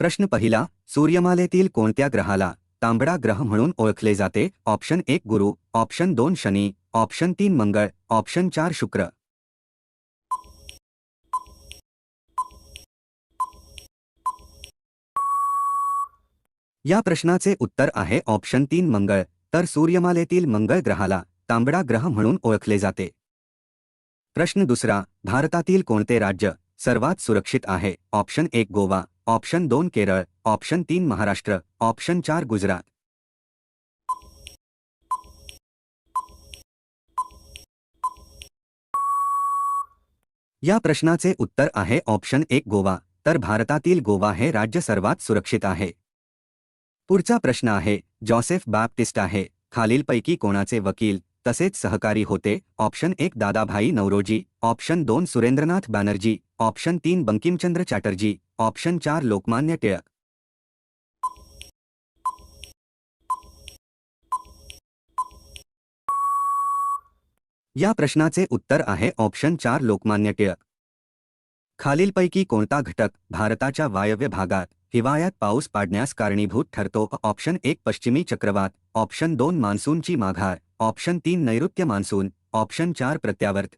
प्रश्न पहिला सूर्यमालेतील कोणत्या ग्रहाला तांबडा ग्रह म्हणून ओळखले जाते? ऑप्शन एक गुरु. ऑप्शन दोन शनी. ऑप्शन तीन मंगळ. ऑप्शन चार शुक्र. या प्रश्नाचे उत्तर आहे ऑप्शन तीन मंगळ. तर सूर्यमालेतील मंगळ ग्रहाला तांबडा ग्रह म्हणून ओळखले जाते. प्रश्न दुसरा भारतातील कोणते राज्य सर्वात सुरक्षित आहे? ऑप्शन एक गोवा. ऑप्शन दोन केरळ ऑप्शन तीन महाराष्ट्र ऑप्शन चार गुजरात. या प्रश्नाचे उत्तर आहे ऑप्शन एक गोवा तर भारतातील गोवा हे राज्य सर्वात सुरक्षित आहे. पुढचा प्रश्न आहे जॉसेफ बॅप्टिस्ट आहे खालीलपैकी कोणाचे वकील? तसेच सहकारी होते. ऑप्शन एक दादाभाई नवरोजी. ऑप्शन दोन सुरेंद्रनाथ बॅनर्जी. ऑप्शन तीन बंकिमचंद्र चॅटर्जी. ऑप्शन चार लोकमान्य टिळक. या प्रश्नाचे उत्तर आहे. ऑप्शन चार लोकमान्य टिळक. खालीलपैकी कोणता घटक भारताच्या वायव्य भागात हिवाळ्यात पाऊस पाडण्यास कारणीभूत ठरतो? ऑप्शन एक पश्चिमी चक्रवात. ऑप्शन दोन मान्सूनची माघार. ऑप्शन तीन नैऋत्य मान्सून ऑप्शन चार प्रत्यावर्त.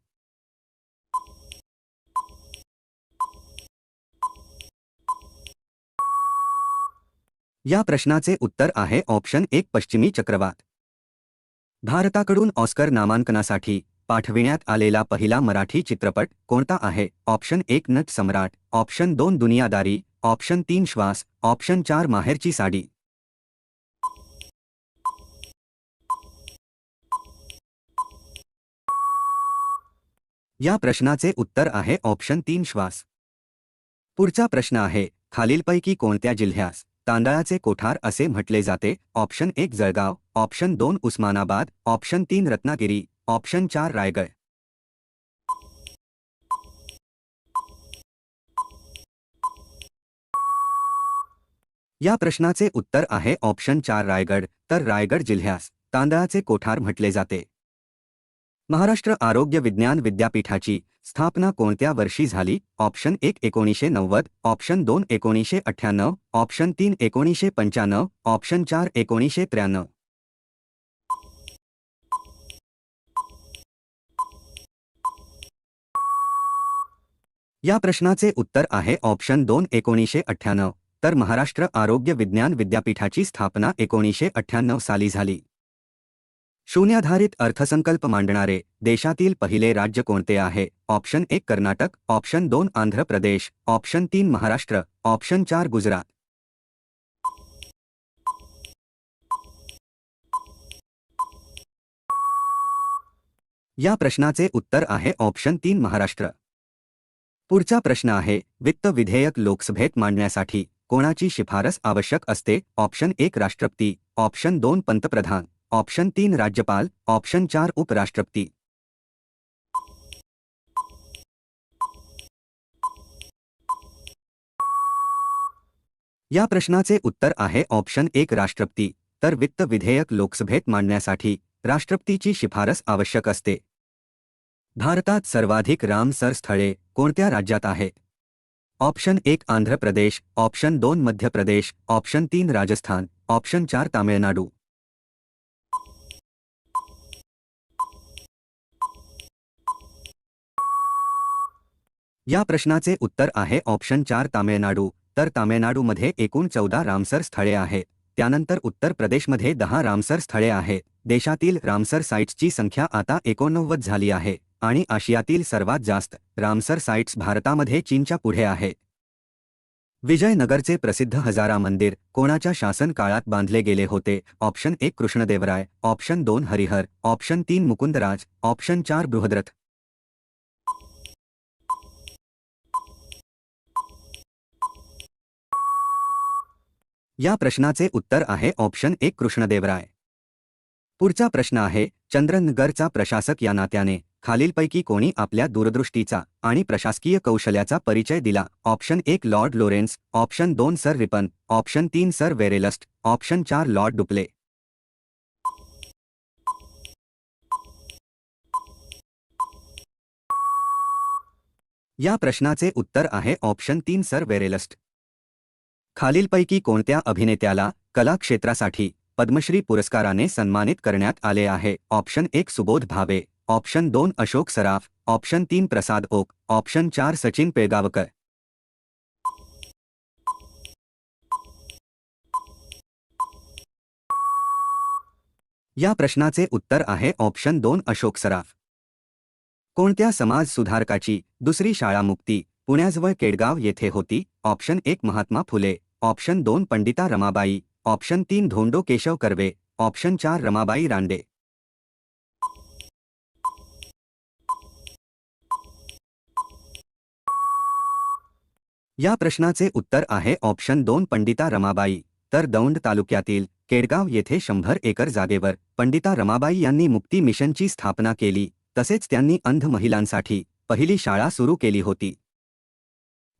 या प्रश्नाचे उत्तर आहे ऑप्शन एक पश्चिमी चक्रवात. भारताकडून ऑस्कर नामांकनासाठी पाठविण्यात आलेला पहिला मराठी चित्रपट कोणता आहे? ऑप्शन एक नट सम्राट ऑप्शन दोन दुनियादारी ऑप्शन तीन श्वास ऑप्शन चार माहेरची साडी. या प्रश्नाचे उत्तर आहे ऑप्शन तीन श्वास. पुढचा प्रश्न आहे, खालीलपैकी कोणत्या जिल्ह्यास तांदळाचे कोठार असे म्हटले जाते? ऑप्शन एक जळगाव, ऑप्शन दोन उस्मानाबाद, ऑप्शन तीन रत्नागिरी, ऑप्शन चार रायगड. या प्रश्नाचे उत्तर आहे ऑप्शन चार रायगड, तर रायगड जिल्ह्यास तांदळाचे कोठार म्हटले जाते. महाराष्ट्र आरोग्य विज्ञान विद्यापीठाची स्थापना कोणत्या वर्षी झाली? ऑप्शन एक एकोणीसशे नव्वद ऑप्शन दोन एकोणीसशे अठ्ठ्याण्णव ऑप्शन तीन एकोणीसशे पंच्याण्णव ऑप्शन चार एकोणीसशे त्र्याण्णव. या प्रश्नाचे उत्तर आहे ऑप्शन दोन एकोणीसशे अठ्ठ्याण्णव. तर महाराष्ट्र आरोग्य विज्ञान विद्यापीठाची स्थापना एकोणीसशे अठ्ठ्याण्णव साली झाली. शून्याधारित अर्थसंकल्प मांडणारे देशातील पहिले राज्य कोणते आहे? ऑप्शन एक कर्नाटक ऑप्शन दोन आंध्र प्रदेश ऑप्शन तीन महाराष्ट्र ऑप्शन चार गुजरात. या प्रश्नाचे उत्तर आहे ऑप्शन तीन महाराष्ट्र. पुढचा प्रश्न आहे वित्त विधेयक लोकसभेत मांडण्यासाठी कोणाची शिफारस आवश्यक असते? ऑप्शन एक राष्ट्रपती ऑप्शन दोन पंतप्रधान. ऑप्शन तीन राज्यपाल ऑप्शन चार उपराष्ट्रपति. या प्रश्नाचे उत्तर आहे ऑप्शन एक राष्ट्रपती तर वित्त विधेयक लोकसभेत मांडण्यासाठी राष्ट्रपतीची शिफारस आवश्यक असते. भारतात सर्वाधिक रामसर स्थळे कोणत्या राज्यात आहे? ऑप्शन एक आंध्र प्रदेश ऑप्शन दोन मध्य प्रदेश ऑप्शन तीन राजस्थान ऑप्शन चार तामिळनाडू. या प्रश्नाचे उत्तर आहे ऑप्शन चार तामिळनाडू. तर तामिळनाडूमध्ये एकूण चौदा रामसर स्थळे आहेत. त्यानंतर उत्तर प्रदेशमध्ये दहा रामसर स्थळे आहेत. देशातील रामसर साइट्सची संख्या आता एकोणनव्वद झाली आहे आणि आशियातील सर्वात जास्त रामसर साइट्स भारतामध्ये चीनच्या पुढे आहे विजयनगरचे प्रसिद्ध हजारा मंदिर कोणाच्या शासन काळात बांधले गेले होते? ऑप्शन एक कृष्णदेवराय ऑप्शन दोन हरिहर ऑप्शन तीन मुकुंदराज ऑप्शन चार बृहद्रथ. या प्रश्नाचे उत्तर आहे ऑप्शन एक कृष्णदेवराय. पुढचा प्रश्न आहे चंद्रनगरचा प्रशासक या नात्याने खालीलपैकी कोणी आपल्या दूरदृष्टीचा आणि प्रशासकीय कौशल्याचा परिचय दिला. ऑप्शन एक लॉर्ड लोरेन्स ऑप्शन दोन सर रिपन ऑप्शन तीन सर वेरेलस्ट ऑप्शन चार लॉर्ड डुप्ले. या प्रश्नाचे उत्तर आहे ऑप्शन तीन सर वेरेलस्ट. खालीलपैकी कोणत्या अभिनेत्याला कला क्षेत्रासाठी पद्मश्री पुरस्काराने सन्मानित करण्यात आले आहे? ऑप्शन एक सुबोध भावे ऑप्शन दोन अशोक सराफ ऑप्शन तीन प्रसाद ओक ऑप्शन चार सचिन पेगावकर. या प्रश्नाचे उत्तर आहे ऑप्शन दोन अशोक सराफ. कोणत्या समाज सुधारकाची दुसरी शाळा मुक्ती पुण्याजवळ केडगाव येथे होती? ऑप्शन एक महात्मा फुले ऑप्शन दोन पंडिता रमाबाई ऑप्शन तीन धोंडो केशव कर्वे ऑप्शन चार रमाबाई रांडे. या प्रश्नाचे उत्तर आहे ऑप्शन दोन पंडिता रमाबाई तर दौंड तालुक्यातील केडगाव येथे शंभर एकर जागेवर पंडिता रमाबाई यांनी मुक्ती मिशनची स्थापना केली तसेच त्यांनी अंध महिलांसाठी पहिली शाळा सुरू केली होती.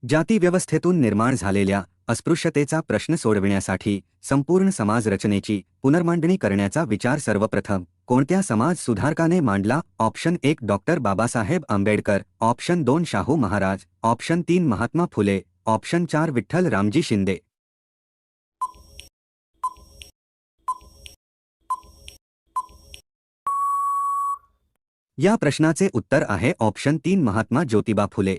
जातीव्यवस्थेतून निर्माण झालेल्या अस्पृश्यतेचा प्रश्न सोडविण्यासाठी संपूर्ण समाज रचनेची पुनर्मांडणी करण्याचा विचार सर्वप्रथम. कोणत्या समाज सुधारकाने मांडला? ऑप्शन एक डॉक्टर बाबासाहेब आंबेडकर. ऑप्शन दोन शाहू महाराज. ऑप्शन तीन महात्मा फुले. ऑप्शन चार विठ्ठल रामजी शिंदे. या प्रश्नाचे उत्तर आहे ऑप्शन तीन महात्मा ज्योतिबा फुले.